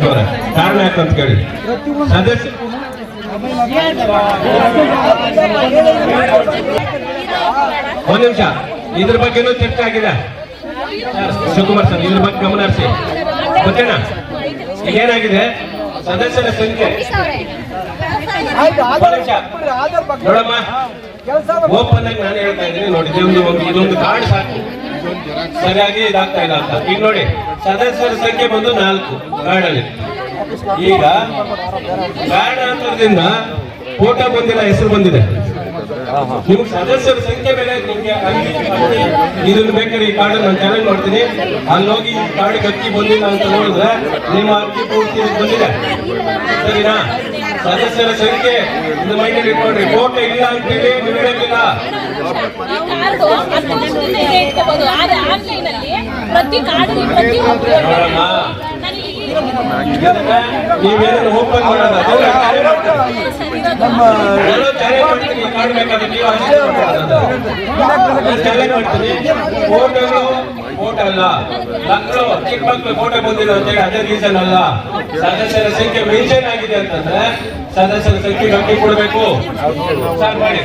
ಕಾರಣ ಯಾಕಂತ ಕೇಳಿ. ಸದಸ್ಯ ಒಂದ್ ನಿಮಿಷ. ಇದ್ರ ಬಗ್ಗೆನೂ ಚರ್ಚೆ ಆಗಿದೆ. ಶಿವಕುಮಾರ್ ಸರ್, ಇದ್ರ ಬಗ್ಗೆ ಗಮನ ಹರಿಸಿ. ಏನಾಗಿದೆ? ಸದಸ್ಯರ ಸಂಖ್ಯೆ. ನೋಡಮ್ಮ ಓಪನ್ ಆಗಿ ನಾನು ಹೇಳ್ತಾ ಇದ್ದೀನಿ. ನೋಡಿ ಇದೊಂದು ಕಾರ್ಡ್ ಸಾಕು. ಸರಿಯಾಗಿ ಇದಾಗ್ತಾ ಇಲ್ಲ ಅಂತ. ಈಗ ನೋಡಿ. ಸದಸ್ಯರ ಸಂಖ್ಯೆ ಬಂದು ನಾಲ್ಕು ಗಾರ್ಡಲ್ಲಿ. ಈಗ ಅಂತದಿಂದ ಫೋಟೋ ಬಂದಿಲ್ಲ, ಹೆಸರು ಬಂದಿದೆ. ನಿಮ್ಗೆ ಸದಸ್ಯರ ಸಂಖ್ಯೆ ಮೇಲೆ ನಿಮ್ಗೆ ಇದನ್ನ ಬೇಕಾದ್ರೆ ಈ ಕಾರ್ಡ್ ನಾನು ಚಾಲೆಂಜ್ ಮಾಡ್ತೀನಿ. ಅಲ್ಲಿ ಹೋಗಿ ಈ ಕಾರ್ಡ್ ಅಕ್ಕಿ ಬಂದಿಲ್ಲ ಅಂತ ನೋಡಿದ್ರೆ ನಿಮ್ಮ ಅಕ್ಕಿ ಪೂರ್ತಿ ಬಂದಿದೆ. ಸರಿನಾ? ಸದಸ್ಯರ ಸಂಖ್ಯೆ ಇದು ಮೈಂಡಲ್ಲಿ ಇಟ್ಕೊಳ್ರಿ ಫೋಟೋ ಇಲ್ಲ ಅಂತೀವಿ ನೀವು ಹೇಳಂಗಿಲ್ಲ ಪ್ರತಿ ಕಾರ್ಡ್ ಪ್ರತಿ ಒಬ್ರು ನೋಡಮ್ಮ. ನನಗೆ ಇದನ್ನ ನೀವೇನು ಓಪನ್ ಮಾಡೋದು? ಫೋಟೋಗಳು ಫೋಟೋ ಅಲ್ಲ ಮಕ್ಕಳು ಚಿಕ್ಕ ಮಕ್ಕಳು ಫೋಟೋ ಬಂದಿಲ್ಲ ಅಂತೇಳಿ ಅದೇ ರೀಸನ್ ಅಲ್ಲ. ಸದಸ್ಯರ ಸಂಖ್ಯೆ ಮೆನ್ಷನ್ ಆಗಿದೆ ಅಂತಂದ್ರೆ ಸದಸ್ಯರ ಸಂಖ್ಯೆ ಗಟ್ಟಿ ಕೊಡಬೇಕು. ಮಾಡಿ.